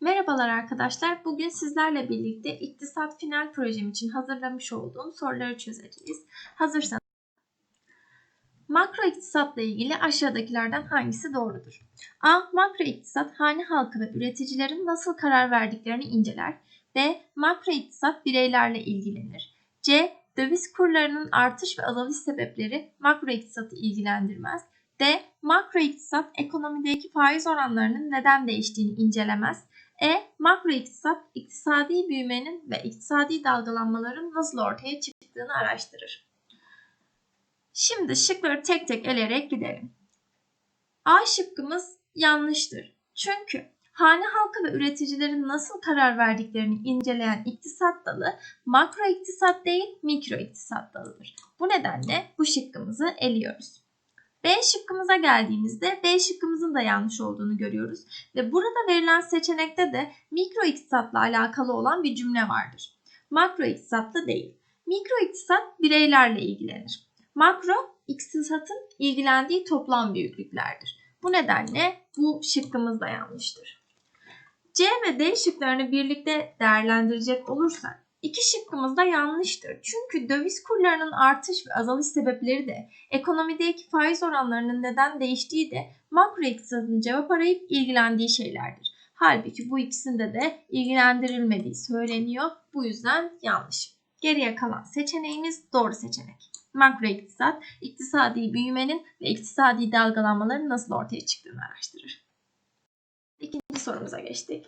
Merhabalar arkadaşlar. Bugün sizlerle birlikte iktisat final projem için hazırlamış olduğum soruları çözeceğiz. Hazırsanız Makro iktisatla ilgili aşağıdakilerden hangisi doğrudur? A. Makro iktisat hane halkı ve üreticilerin nasıl karar verdiklerini inceler. B. Makro iktisat bireylerle ilgilenir. C. Döviz kurlarının artış ve azalış sebepleri makro iktisatı ilgilendirmez. D. Makro iktisat ekonomideki faiz oranlarının neden değiştiğini incelemez. E. Makro iktisat iktisadi büyümenin ve iktisadi dalgalanmaların nasıl ortaya çıktığını araştırır. Şimdi şıkları tek tek eleyerek gidelim. A şıkkımız yanlıştır. Çünkü hane halkı ve üreticilerin nasıl karar verdiklerini inceleyen iktisat dalı makro iktisat değil mikro iktisat dalıdır. Bu nedenle bu şıkkımızı eliyoruz. B şıkkımıza geldiğimizde B şıkkımızın da yanlış olduğunu görüyoruz ve burada verilen seçenekte de mikro iktisatla alakalı olan bir cümle vardır. Makro iktisatla değil. Mikro iktisat bireylerle ilgilenir. Makro iktisatın ilgilendiği toplam büyüklüklerdir. Bu nedenle bu şıkkımız da yanlıştır. C ve D şıklarını birlikte değerlendirecek olursak iki şıkkımız da yanlıştır. Çünkü döviz kurlarının artış ve azalış sebepleri de ekonomideki faiz oranlarının neden değiştiği de makro iktisadın cevap arayıp ilgilendiği şeylerdir. Halbuki bu ikisinde de ilgilendirilmediği söyleniyor. Bu yüzden yanlış. Geriye kalan seçeneğimiz doğru seçenek. Makro iktisat, iktisadi büyümenin ve iktisadi dalgalanmaların nasıl ortaya çıktığını araştırır. İkinci sorumuza geçtik.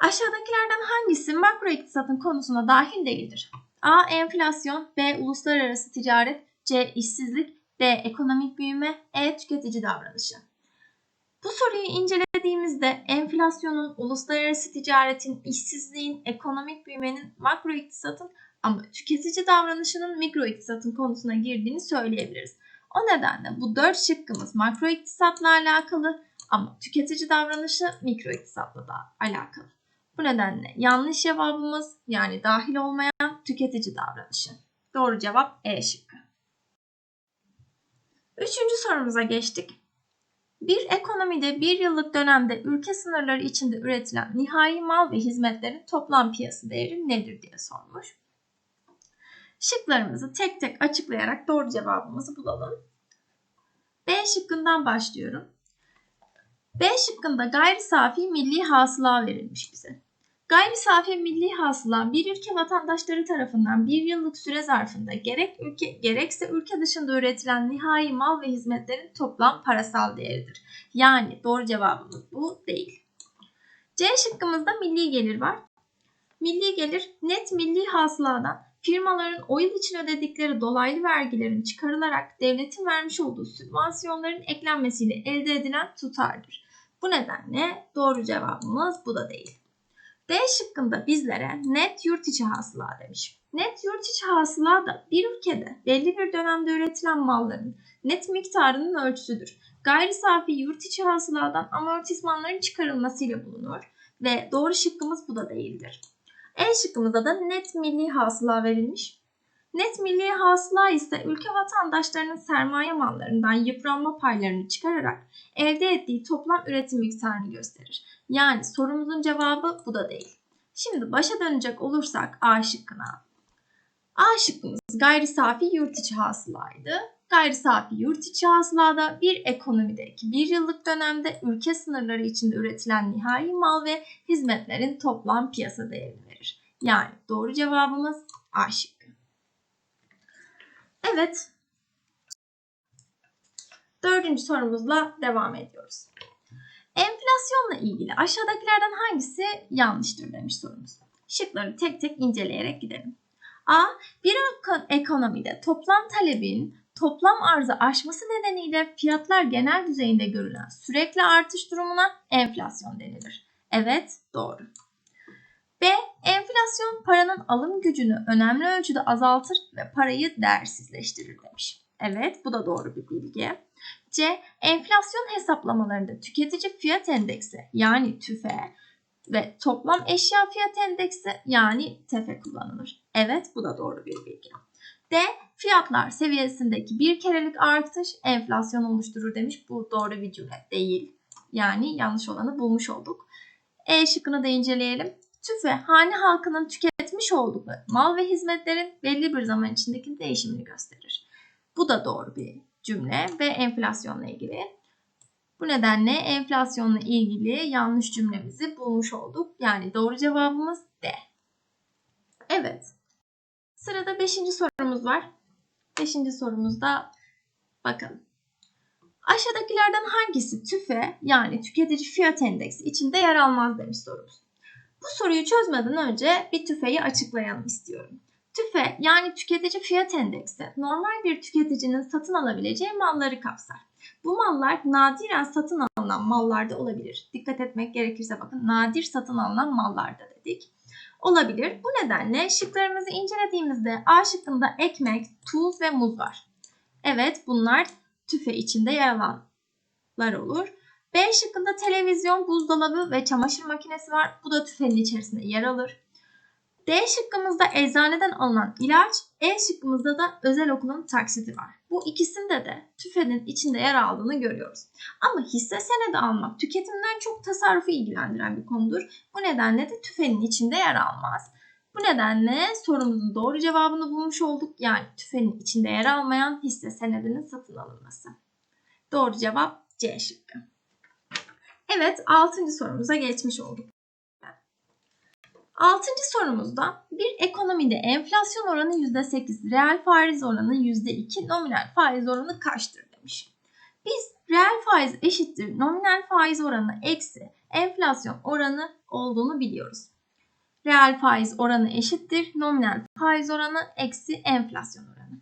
Aşağıdakilerden hangisi makro iktisatın konusuna dahil değildir? A. Enflasyon B. Uluslararası ticaret C. işsizlik D. Ekonomik büyüme E. Tüketici davranışı Bu soruyu incelediğimizde enflasyonun, uluslararası ticaretin, işsizliğin, ekonomik büyümenin, makro iktisatın ama tüketici davranışının mikro iktisatın konusuna girdiğini söyleyebiliriz. O nedenle bu dört şıkkımız makro iktisatla alakalı ama tüketici davranışı mikro iktisatla da alakalı. Bu nedenle yanlış cevabımız yani dahil olmayan tüketici davranışı. Doğru cevap E şıkkı. Üçüncü sorumuza geçtik. Bir ekonomide bir yıllık dönemde ülke sınırları içinde üretilen nihai mal ve hizmetlerin toplam piyasa değeri nedir diye sormuş. Şıklarımızı tek tek açıklayarak doğru cevabımızı bulalım. B şıkkından başlıyorum. B şıkkında gayri safi milli hasıla verilmiş bize. Gayri safi milli hasıla bir ülke vatandaşları tarafından bir yıllık süre zarfında gerek ülke gerekse ülke dışında üretilen nihai mal ve hizmetlerin toplam parasal değeridir. Yani doğru cevabımız bu değil. C şıkkımızda milli gelir var. Milli gelir net milli hasıladan firmaların o yıl için ödedikleri dolaylı vergilerin çıkarılarak devletin vermiş olduğu sübvansiyonların eklenmesiyle elde edilen tutardır. Bu nedenle doğru cevabımız bu da değil. D şıkkında bizlere net yurt içi hasıla demiş. Net yurt içi hasıla da bir ülkede belli bir dönemde üretilen malların net miktarının ölçüsüdür. Gayri safi yurt içi hasıladan amortismanların çıkarılmasıyla bulunur ve doğru şıkkımız bu da değildir. E şıkkımızda da net milli hasıla verilmiş. Net milli hasıla ise ülke vatandaşlarının sermaye mallarından yıpranma paylarını çıkararak elde ettiği toplam üretim miktarını gösterir. Yani sorumuzun cevabı bu da değil. Şimdi başa dönecek olursak A şıkkına. A şıkkımız gayri safi yurt içi hasılaydı. Gayri safi yurt içi hasılada bir ekonomideki bir yıllık dönemde ülke sınırları içinde üretilen nihai mal ve hizmetlerin toplam piyasa değerini verir. Yani doğru cevabımız A şıkkı. Evet. Dördüncü sorumuzla devam ediyoruz. Enflasyonla ilgili aşağıdakilerden hangisi yanlıştır demiş sorumuz. Şıkları tek tek inceleyerek gidelim. A. Bir ekonomide toplam talebin toplam arzı aşması nedeniyle fiyatlar genel düzeyinde görülen sürekli artış durumuna enflasyon denilir. Evet, doğru. B. Enflasyon paranın alım gücünü önemli ölçüde azaltır ve parayı değersizleştirir demiş. Evet, bu da doğru bir bilgi. C. Enflasyon hesaplamalarında tüketici fiyat endeksi yani TÜFE ve toplam eşya fiyat endeksi yani TEFE kullanılır. Evet, bu da doğru bir bilgi. D. Fiyatlar seviyesindeki bir kerelik artış enflasyon oluşturur demiş. Bu doğru bir cümle değil. Yani yanlış olanı bulmuş olduk. E şıkkını da inceleyelim. TÜFE hane halkının tüketmiş oldukları mal ve hizmetlerin belli bir zaman içindeki değişimini gösterir. Bu da doğru bir cümle ve enflasyonla ilgili. Bu nedenle enflasyonla ilgili yanlış cümlemizi bulmuş olduk. Yani doğru cevabımız D. Evet. Sırada 5. sorumuz var. 5. sorumuzda bakalım. Aşağıdakilerden hangisi TÜFE yani tüketici fiyat endeksi içinde yer almaz demiş sorumuz. Bu soruyu çözmeden önce bir TÜFE'yi açıklayalım istiyorum. TÜFE yani tüketici fiyat endeksi normal bir tüketicinin satın alabileceği malları kapsar. Bu mallar nadiren satın alınan mallarda olabilir. Dikkat etmek gerekirse bakın nadir satın alınan mallarda dedik. Olabilir. Bu nedenle şıklarımızı incelediğimizde A şıkkında ekmek, tuz ve muz var. Evet bunlar tüfe içinde yer alanlar olur. B şıkkında televizyon, buzdolabı ve çamaşır makinesi var. Bu da tüfenin içerisinde yer alır. D şıkkımızda eczaneden alınan ilaç, E şıkkımızda da özel okulun taksiti var. Bu ikisinde de tüfenin içinde yer aldığını görüyoruz. Ama hisse senedi almak tüketimden çok tasarrufu ilgilendiren bir konudur. Bu nedenle de tüfenin içinde yer almaz. Bu nedenle sorumuzun doğru cevabını bulmuş olduk. Yani tüfenin içinde yer almayan hisse senedinin satın alınması. Doğru cevap C şıkkı. Evet 6. sorumuza geçmiş olduk. Altıncı sorumuzda bir ekonomide enflasyon oranı %8, reel faiz oranı %2, nominal faiz oranı kaçtır demiş. Biz reel faiz eşittir nominal faiz oranı eksi enflasyon oranı olduğunu biliyoruz. Reel faiz oranı eşittir nominal faiz oranı eksi enflasyon oranı.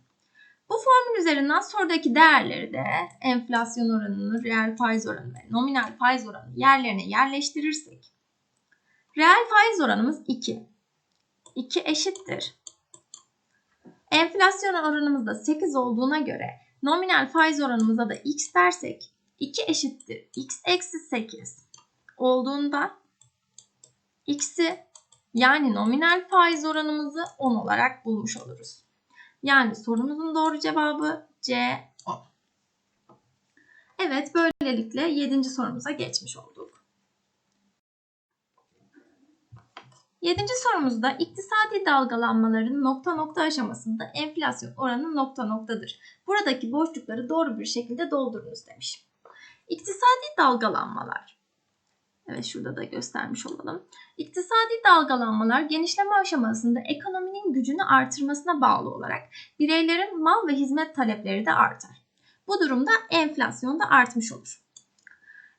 Bu formül üzerinden sorudaki değerleri de enflasyon oranını, reel faiz oranı ve nominal faiz oranı yerlerine yerleştirirsek Reel faiz oranımız 2. 2 eşittir. Enflasyon oranımız da 8 olduğuna göre nominal faiz oranımıza da x dersek 2 eşittir x eksi 8 olduğunda x'i yani nominal faiz oranımızı 10 olarak bulmuş oluruz. Yani sorumuzun doğru cevabı C 10. Evet böylelikle 7. sorumuza geçmiş olduk. Yedinci sorumuzda iktisadi dalgalanmaların nokta nokta aşamasında enflasyon oranı nokta noktadır. Buradaki boşlukları doğru bir şekilde doldurunuz demiş. İktisadi dalgalanmalar. Evet şurada da göstermiş olalım. İktisadi dalgalanmalar genişleme aşamasında ekonominin gücünü artırmasına bağlı olarak bireylerin mal ve hizmet talepleri de artar. Bu durumda enflasyon da artmış olur.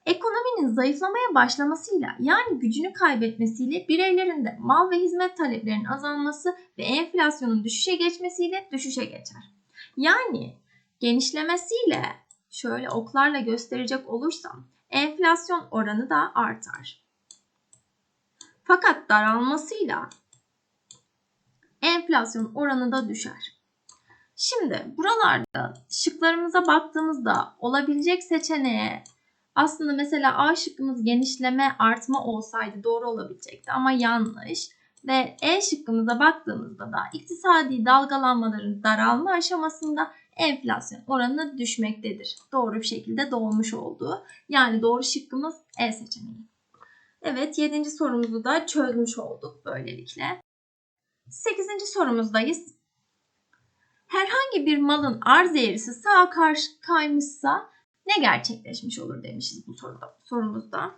Ekonominin zayıflamaya başlamasıyla yani gücünü kaybetmesiyle bireylerin de mal ve hizmet taleplerinin azalması ve enflasyonun düşüşe geçmesiyle düşüşe geçer. Yani genişlemesiyle şöyle oklarla gösterecek olursam enflasyon oranı da artar. Fakat daralmasıyla enflasyon oranı da düşer. Şimdi buralarda şıklarımıza baktığımızda olabilecek seçeneğe aslında mesela A şıkkımız genişleme artma olsaydı doğru olabilecekti ama yanlış. Ve E şıkkımıza baktığımızda da iktisadi dalgalanmaların daralma aşamasında enflasyon oranı düşmektedir. Doğru bir şekilde doğmuş olduğu. Yani doğru şıkkımız E seçeneği. Evet 7. sorumuzu da çözmüş olduk böylelikle. 8. sorumuzdayız. Herhangi bir malın arz eğrisi sağa karşı kaymışsa ne gerçekleşmiş olur demişiz bu soruda, sorumuzda.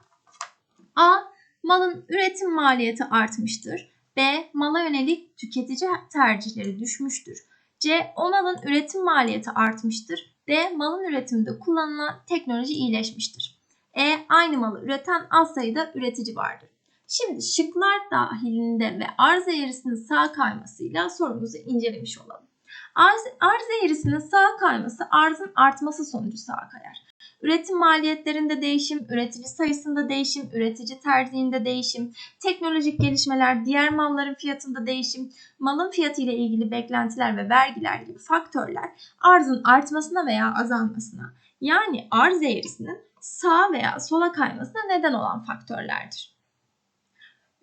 A. Malın üretim maliyeti artmıştır. B. Mala yönelik tüketici tercihleri düşmüştür. C. O malın üretim maliyeti artmıştır. D. Malın üretiminde kullanılan teknoloji iyileşmiştir. E. Aynı malı üreten az sayıda üretici vardır. Şimdi şıklar dahilinde ve arz eğrisinin sağ kaymasıyla sorumuzu incelemiş olalım. Arz, arz eğrisinin sağa kayması arzın artması sonucu sağa kayar. Üretim maliyetlerinde değişim, üretici sayısında değişim, üretici tercihinde değişim, teknolojik gelişmeler, diğer malların fiyatında değişim, malın fiyatı ile ilgili beklentiler ve vergiler gibi faktörler arzın artmasına veya azalmasına yani arz eğrisinin sağa veya sola kaymasına neden olan faktörlerdir.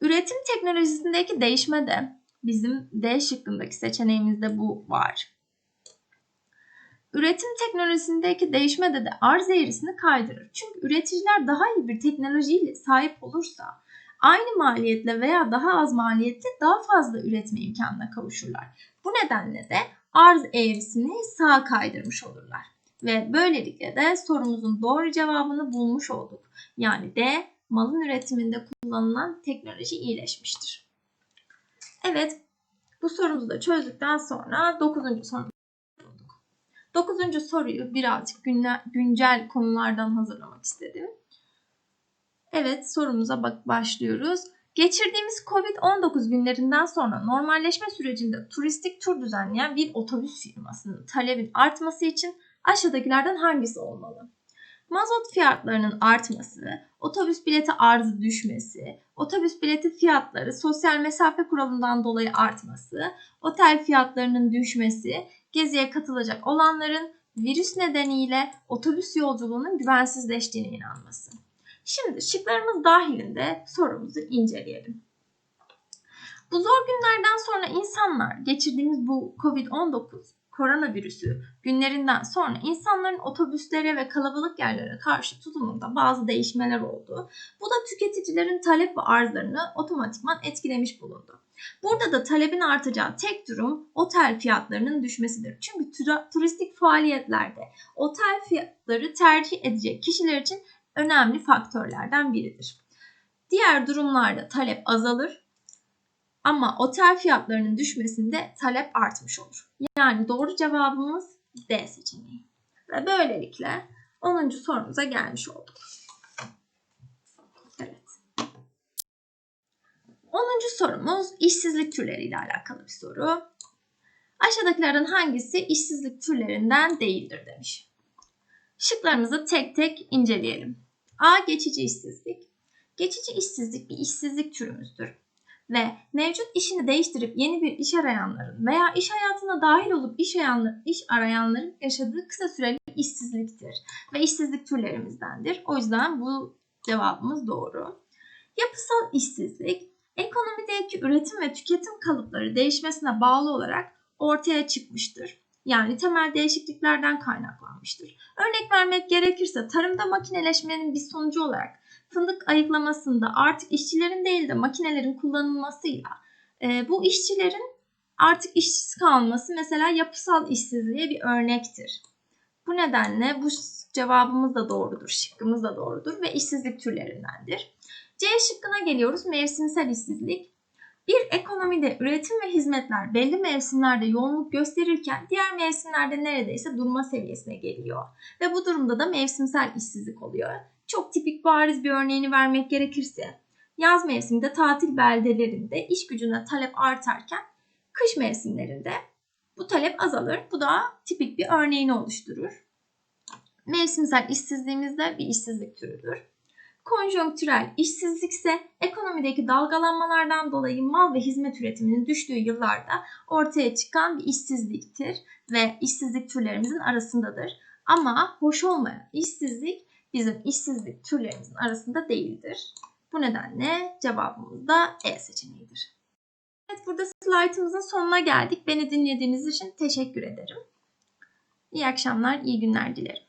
Üretim teknolojisindeki değişme de Bizim D şıkkındaki seçeneğimizde bu var. Üretim teknolojisindeki değişme de, de arz eğrisini kaydırır. Çünkü üreticiler daha iyi bir teknolojiyle sahip olursa aynı maliyetle veya daha az maliyetle daha fazla üretme imkanına kavuşurlar. Bu nedenle de arz eğrisini sağa kaydırmış olurlar. Ve böylelikle de sorumuzun doğru cevabını bulmuş olduk. Yani D malın üretiminde kullanılan teknoloji iyileşmiştir. Evet bu sorumuzu da çözdükten sonra 9. sorumuza. 9. soruyu birazcık güncel konulardan hazırlamak istedim. Evet sorumuza bak başlıyoruz. Geçirdiğimiz Covid-19 günlerinden sonra normalleşme sürecinde turistik tur düzenleyen bir otobüs firmasının talebin artması için aşağıdakilerden hangisi olmalı? Mazot fiyatlarının artması, otobüs bileti arzı düşmesi, otobüs bileti fiyatları sosyal mesafe kuralından dolayı artması, otel fiyatlarının düşmesi, geziye katılacak olanların virüs nedeniyle otobüs yolculuğunun güvensizleştiğine inanması. Şimdi şıklarımız dahilinde sorumuzu inceleyelim. Bu zor günlerden sonra insanlar geçirdiğimiz bu Covid-19 koronavirüsü günlerinden sonra insanların otobüslere ve kalabalık yerlere karşı tutumunda bazı değişmeler oldu. Bu da tüketicilerin talep ve arzlarını otomatikman etkilemiş bulundu. Burada da talebin artacağı tek durum otel fiyatlarının düşmesidir. Çünkü turistik faaliyetlerde otel fiyatları tercih edecek kişiler için önemli faktörlerden biridir. Diğer durumlarda talep azalır ama otel fiyatlarının düşmesinde talep artmış olur. Yani doğru cevabımız D seçeneği. Ve böylelikle 10. sorumuza gelmiş olduk. Evet. 10. sorumuz işsizlik türleriyle alakalı bir soru. Aşağıdakilerden hangisi işsizlik türlerinden değildir demiş. Şıklarımızı tek tek inceleyelim. A. Geçici işsizlik. Geçici işsizlik bir işsizlik türümüzdür ve mevcut işini değiştirip yeni bir iş arayanların veya iş hayatına dahil olup iş, arayanlar, iş arayanların yaşadığı kısa süreli işsizliktir ve işsizlik türlerimizdendir. O yüzden bu cevabımız doğru. Yapısal işsizlik ekonomideki üretim ve tüketim kalıpları değişmesine bağlı olarak ortaya çıkmıştır. Yani temel değişikliklerden kaynaklanmıştır. Örnek vermek gerekirse tarımda makineleşmenin bir sonucu olarak fındık ayıklamasında artık işçilerin değil de makinelerin kullanılmasıyla e, bu işçilerin artık işsiz kalması mesela yapısal işsizliğe bir örnektir. Bu nedenle bu cevabımız da doğrudur, şıkkımız da doğrudur ve işsizlik türlerindendir. C şıkkına geliyoruz mevsimsel işsizlik. Bir ekonomide üretim ve hizmetler belli mevsimlerde yoğunluk gösterirken diğer mevsimlerde neredeyse durma seviyesine geliyor. Ve bu durumda da mevsimsel işsizlik oluyor. Çok tipik bariz bir örneğini vermek gerekirse yaz mevsiminde tatil beldelerinde iş gücüne talep artarken kış mevsimlerinde bu talep azalır. Bu da tipik bir örneğini oluşturur. Mevsimsel işsizliğimiz de bir işsizlik türüdür. Konjonktürel işsizlik ise ekonomideki dalgalanmalardan dolayı mal ve hizmet üretiminin düştüğü yıllarda ortaya çıkan bir işsizliktir ve işsizlik türlerimizin arasındadır. Ama hoş olmayan işsizlik bizim işsizlik türlerimizin arasında değildir. Bu nedenle cevabımız da E seçeneğidir. Evet burada slaytımızın sonuna geldik. Beni dinlediğiniz için teşekkür ederim. İyi akşamlar, iyi günler dilerim.